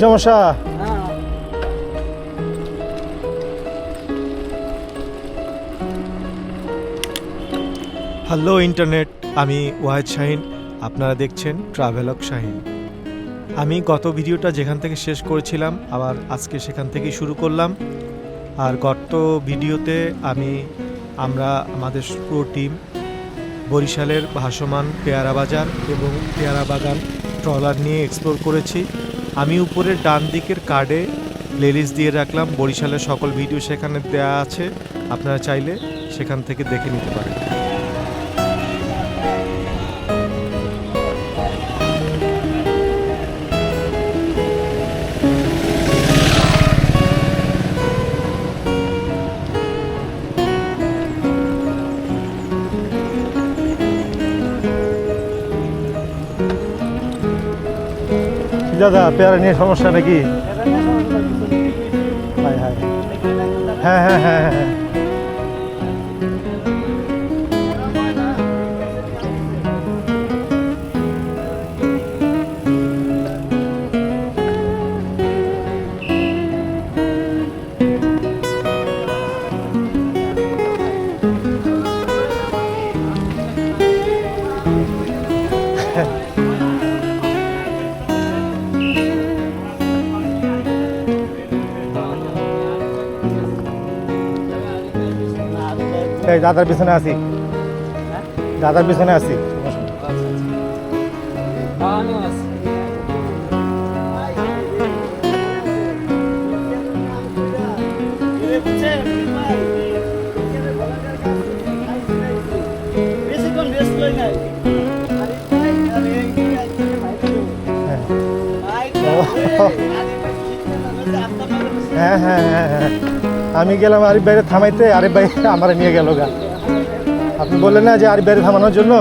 সমস্যা? Hello, internet. আমি ওয়াহেদ শাহিন। আপনারা দেখছেন ট্রাভেলক শাহিন। আমি গত ভিডিওটা যেখান থেকে শেষ করেছিলাম, আবার আজকে সেখান থেকেই শুরু করলাম। আর গত ভিডিওতে আমি, আমরা, আমাদের পুরো টিম বরিশালের ভাসমান পেয়ারা বাজার এবং পেয়ারা বাগান ট্রলার নিয়ে এক্সপ্লোর করেছি। আমি উপরের ডান দিকের কার্ডে প্লেলিস্ট দিয়ে রাখলাম। বরিশালের সকল ভিডিও সেখানে দেয়া আছে। আপনারা চাইলে সেখান থেকে দেখে নিতে পারেন। দাদা পেয়ারা নিয়ে সমস্যা নাকি? হ্যাঁ হ্যাঁ। হ্যাঁ হ্যাঁ হ্যাঁ হ্যাঁ এই দাদার পিছনে আছি। দাদার পিছনে আছি। হ্যাঁ হ্যাঁ হ্যাঁ হ্যাঁ। আমি গেলাম আরিফ বাইরে থামাইতে, আরিফ ভাই আমার নিয়ে গেল গা। আপনি বললেন না যে আরিফ বাইরে থামানোর জন্য?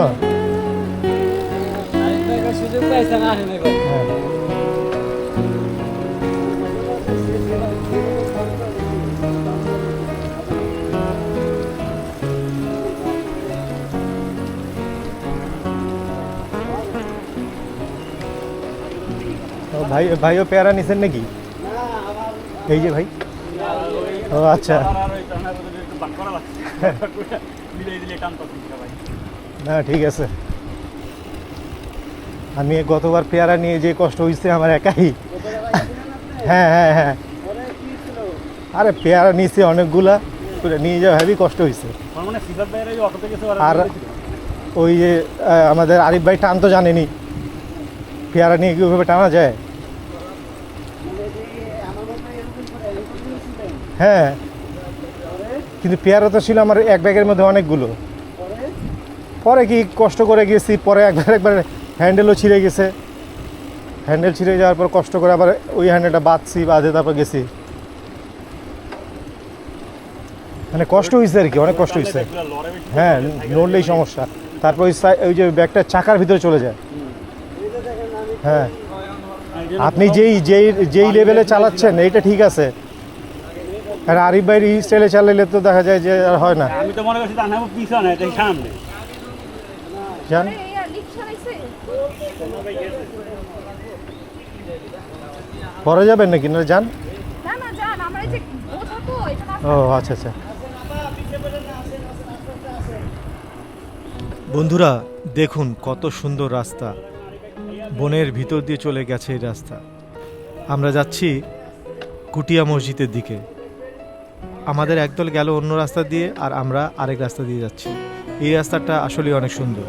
ভাই, ভাইও পেয়ারা নিছেন নাকি? এই যে ভাই। ও আচ্ছা। না, ঠিক আছে। আমি গতবার পেয়ারা নিয়ে যে কষ্ট হয়েছে আমার একাই। হ্যাঁ হ্যাঁ হ্যাঁ। আরে, পেয়ারা নিয়েছি অনেকগুলা। নিয়ে যাওয়া হেভি কষ্ট হয়েছে। আর ওই যে আমাদের আরিফ ভাই টান তো জানেনি। পেয়ারা নিয়ে কি ওইভাবে টানা যায়? হ্যাঁ। কিন্তু পেয়ারা তো ছিল আমার এক ব্যাগের মধ্যে অনেকগুলো। পরে কি কষ্ট করে গেছি, পরে একবার একবার হ্যান্ডেলও ছিঁড়ে গেছে। হ্যান্ডেল ছিঁড়ে যাওয়ার পর কষ্ট করে আবার ওই হ্যান্ডেলটা বাঁধছি, বাঁধে তারপর গেছি। মানে কষ্ট হয়েছে আর কি, অনেক কষ্ট হয়েছে হ্যাঁ নড়লেই সমস্যা। তারপর ওই ওই যে ব্যাগটা চাকার ভিতরে চলে যায়। হ্যাঁ। আপনি যেই যেই যেই লেভেলে চালাচ্ছেন, এইটা ঠিক আছে। আর আরিফ ভাইয়ের এই স্টাইলে চালাইলে তো দেখা যায় যে আর হয় না। আমি তো মনে করছি তা না পিছনে দেখি সামনে। জান? পরে যাবেন নাকি না যান না না যান আমরা এই যে বোঝাবো এটা না ও আচ্ছা আচ্ছা। বন্ধুরা দেখুন কত সুন্দর রাস্তা। বনের ভিতর দিয়ে চলে গেছে এই রাস্তা। আমরা যাচ্ছি কুটিয়া মসজিদের দিকে। আমাদের একদল গেল অন্য রাস্তা দিয়ে আর আমরা আরেক রাস্তা দিয়ে যাচ্ছি। এই রাস্তাটা আসলে অনেক সুন্দর।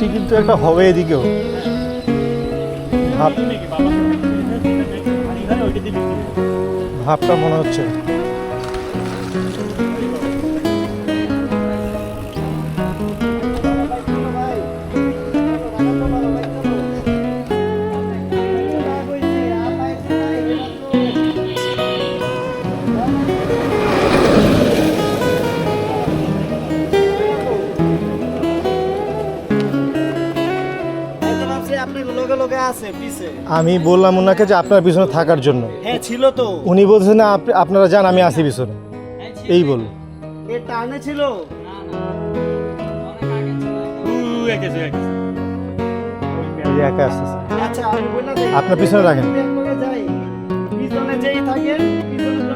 বৃষ্টি কিন্তু একটা হবে এদিকেও। ভাব ভাবটা মনে হচ্ছে। আমি বললাম ওনাকে যে আপনার পিছনে থাকার জন্য। হ্যাঁ ছিল তো। উনি বলছেন না আপনারা যান আমি আসি পিছনে। এই বল এ টানে ছিল। একা আসতেছে। আচ্ছা আপনার পিছনে রাখেন। পিছনে যেই থাকেন পিছনের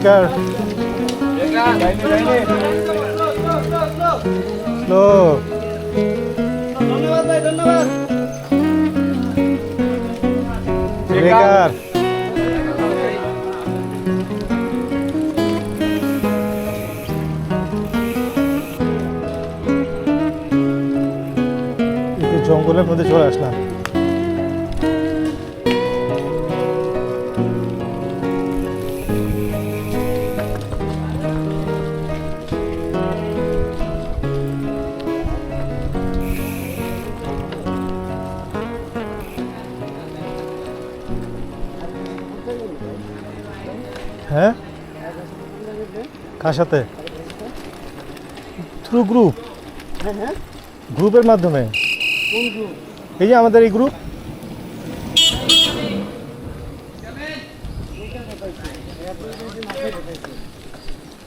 ব্রেকার স্লো জঙ্গলের মধ্যে চলে আসলাম। কার সাথে থ্রু গ্রুপ গ্রুপের মাধ্যমে? এই যে আমাদের এই গ্রুপ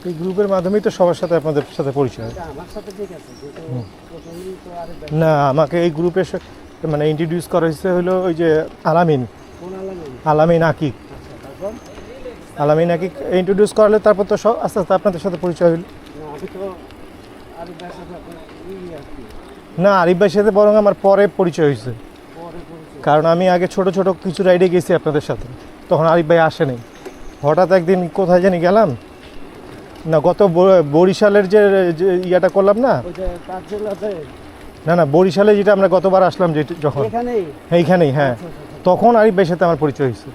এই গ্রুপের মাধ্যমেই তো সবার সাথে আপনাদের সাথে পরিচয়। না আমাকে এই গ্রুপে মানে ইন্ট্রোডিউস করা হয়েছে হলো ওই যে আলামিন। আলামিন? আলামিন আকিক তারপর আলামিন আকিক ইন্ট্রোডিউস করালে তারপর তো সব আস্তে আস্তে আপনাদের সাথে পরিচয় হলো না আরিফ ভাইয়ের সাথে বরং আমার পরে পরিচয় হয়েছে। কারণ আমি আগে ছোট ছোট কিছু রাইডে গেছি আপনাদের সাথে। তখন আরিফ ভাই আসেনি হঠাৎ একদিন কোথায় জানি গেলাম। না গত বরিশালের যে ইয়াটা করলাম না? না না বরিশালে যেটা আমরা গতবার আসলাম যে যখন। এইখানেই হ্যাঁ। আচ্ছা, আচ্ছা, আচ্ছা। তখন আরিফ ভাইয়ের সাথে আমার পরিচয় হয়েছে।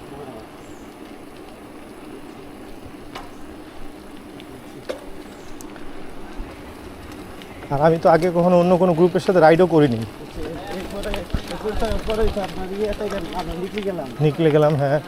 আর আমি তো আগে কখনো অন্য কোনো গ্রুপের সাথে রাইডও করিনি। নিকলে গেলাম হ্যাঁ।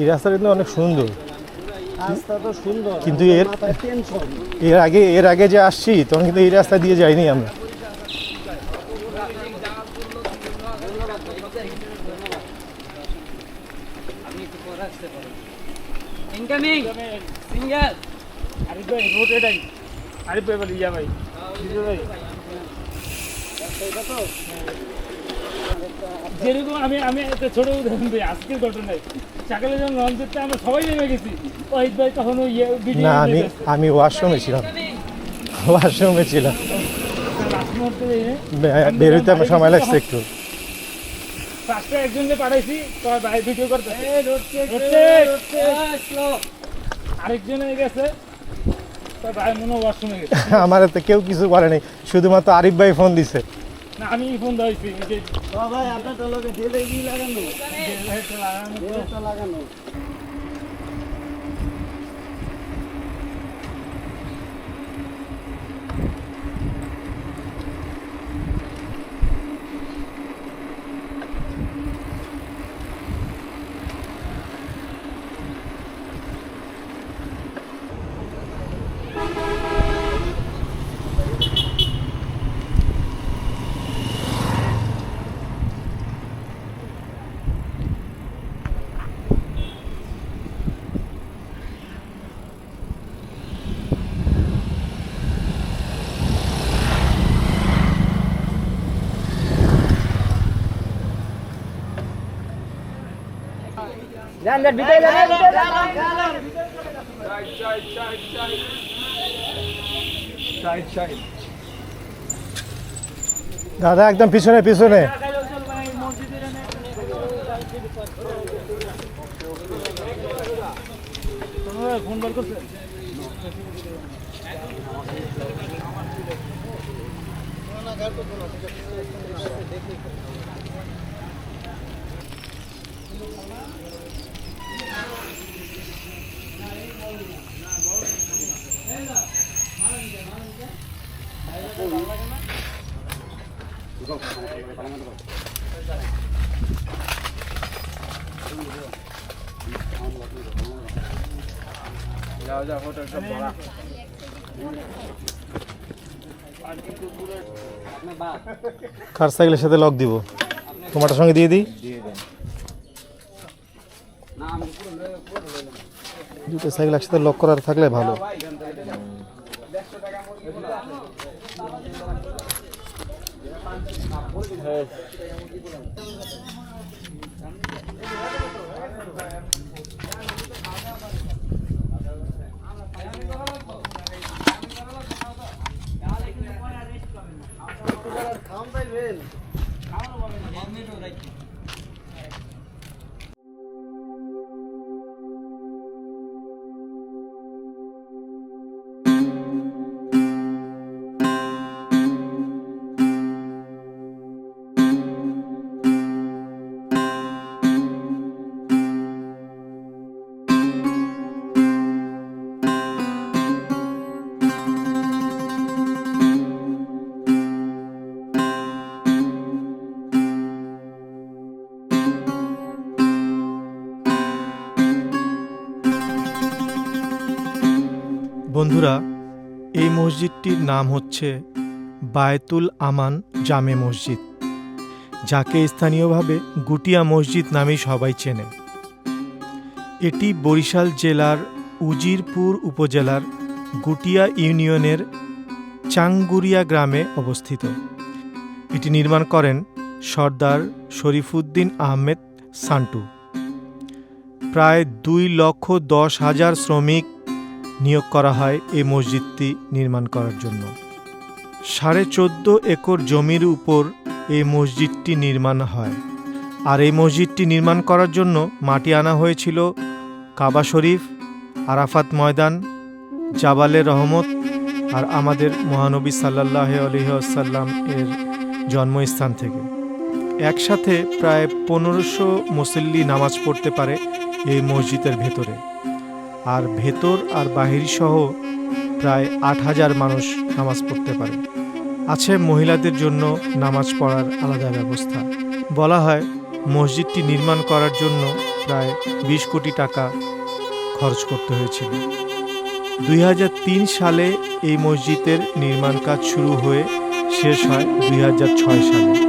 এই রাস্তাটা কিন্তু অনেক সুন্দর। কিন্তু এর- এর আগে এর আগে যে আসছি তখন কিন্তু এই রাস্তা দিয়ে যাইনি আমরা। ইনকামিং সিঙ্গেল আরিফ ভাই রোড এটাই আরিফ ভাই বলি ইয়া ভাই ভাই। যেরকম আমি আমি একটা ছোট উদাহরণ দিই আজকের ঘটনায়। সকালে যখন লঞ্চ করতে আমরা সবাই নেমে গেছি। ওই ভাই তখন ওই ইয়ে না আমি আমি ওয়াশরুমে ছিলাম। ওয়াশরুমে ছিলাম। বেরোতে আমার সময় লাগছে একটু। ফার্স্টে একজনকে পাঠাইছি তো ভাই ভিডিও করতে আরেকজনে গেছে। তো ভাই মনে ওয়াশরুমে গেছে। আমার তো কেউ কিছু বলেনি শুধুমাত্র আরিফ ভাই ফোন দিছে। না আমি ফোন দিয়েছি ভাই আপনার তো লোকে লাগানো। লাগানো। দাদা একদম পিছনে পিছনে ফোন বার করছে কার সাইকেলের সাথে লক দিব? তোমারটার সঙ্গে দিয়ে দিই? দুটো সাইকেল একসাথে লক করার থাকলে ভালো। খাম মসজিদটির নাম হচ্ছে বায়তুল আমান জামে মসজিদ, যাকে স্থানীয়ভাবে গুটিয়া মসজিদ নামেই সবাই চেনে। এটি বরিশাল জেলার উজিরপুর উপজেলার গুটিয়া ইউনিয়নের চাঙ্গুরিয়া গ্রামে অবস্থিত। এটি নির্মাণ করেন সর্দার শরীফুদ্দিন আহমেদ সান্টু। প্রায় দুই লক্ষ দশ হাজার শ্রমিক নিয়োগ করা হয় এই মসজিদটি নির্মাণ করার জন্য। সাড়ে চোদ্দ একর জমির উপর এই মসজিদটি নির্মাণ হয়। আর এই মসজিদটি নির্মাণ করার জন্য মাটি আনা হয়েছিল কাবা শরীফ, আরাফাত ময়দান, জাবালে রহমত আর আমাদের মহানবী সাল্লাহ আলহিহাসাল্লাম এর জন্মস্থান থেকে। একসাথে প্রায় পনেরোশো মুসল্লি নামাজ পড়তে পারে এই মসজিদের ভেতরে। আর ভেতর আর বাহির সহ প্রায় আট হাজার মানুষ নামাজ পড়তে পারে। আছে মহিলাদের জন্য নামাজ পড়ার আলাদা ব্যবস্থা। বলা হয়, মসজিদটি নির্মাণ করার জন্য প্রায় বিশ কোটি টাকা খরচ করতে হয়েছিল। দুই হাজার তিন সালে এই মসজিদের নির্মাণ কাজ শুরু হয়ে শেষ হয় দুই হাজার ছয় সালে।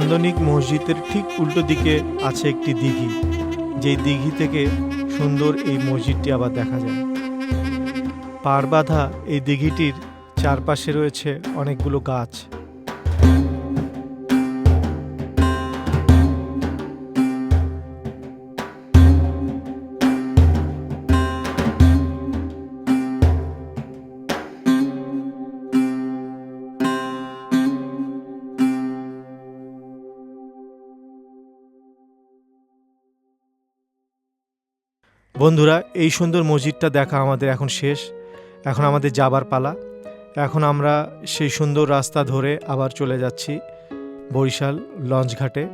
নান্দনিক মসজিদের ঠিক উল্টো দিকে আছে একটি দিঘি। যেই দিঘি থেকে সুন্দর এই মসজিদটি আবার দেখা যায়। পার বাঁধা এই দিঘিটির চারপাশে রয়েছে অনেকগুলো গাছ। বন্ধুরা, এই সুন্দর মসজিদটা দেখা আমাদের এখন শেষ। এখন আমাদের যাবার পালা। এখন আমরা সেই সুন্দর রাস্তা ধরে আবার চলে যাচ্ছি বরিশাল লঞ্চ ঘাটে।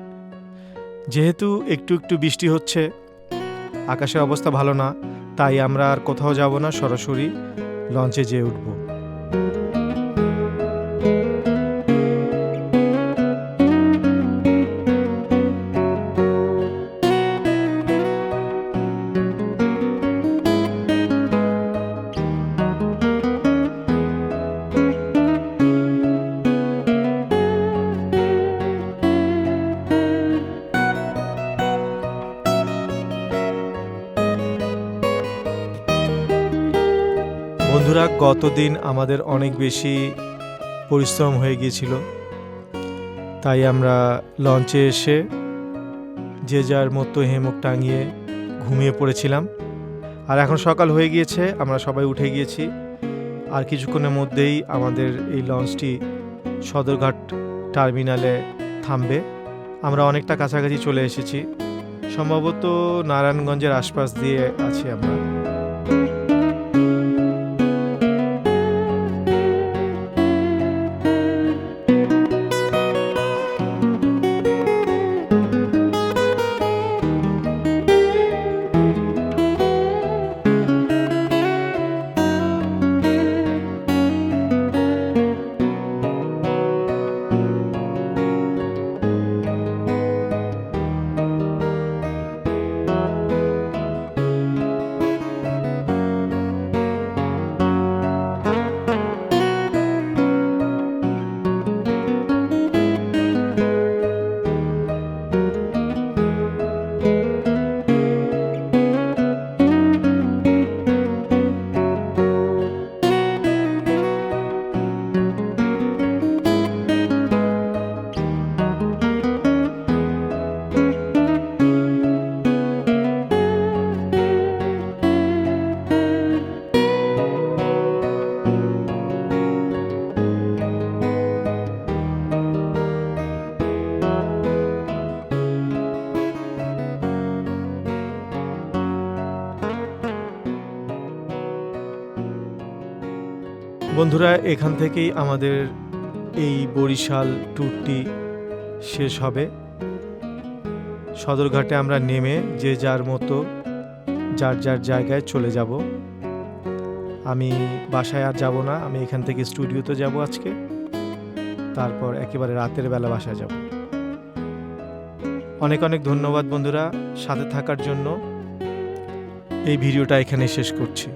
যেহেতু একটু একটু বৃষ্টি হচ্ছে, আকাশের অবস্থা ভালো না, তাই আমরা আর কোথাও যাব না, সরাসরি লঞ্চে যেয়ে উঠব। বন্ধুরা, গতদিন আমাদের অনেক বেশি পরিশ্রম হয়ে গিয়েছিল। তাই আমরা লঞ্চে এসে যে যার মতো হেমক টাঙিয়ে ঘুমিয়ে পড়েছিলাম। আর এখন সকাল হয়ে গিয়েছে, আমরা সবাই উঠে গিয়েছি। আর কিছুক্ষণের মধ্যেই আমাদের এই লঞ্চটি সদরঘাট টার্মিনালে থামবে। আমরা অনেকটা কাছাকাছি চলে এসেছি। সম্ভবত নারায়ণগঞ্জের আশপাশ দিয়ে আছি আমরা। বন্ধুরা, এখান থেকেই আমাদের এই বরিশাল ট্যুরটি শেষ হবে। সদরঘাটে আমরা নেমে যে যার মতো, যার যার জায়গায় চলে যাব। আমি বাসায় আর যাব না, আমি এখান থেকে স্টুডিওতে যাব আজকে। তারপর একেবারে রাতের বেলা বাসায় যাব। অনেক অনেক ধন্যবাদ বন্ধুরা, সাথে থাকার জন্য। এই ভিডিওটা এখানে শেষ করছি।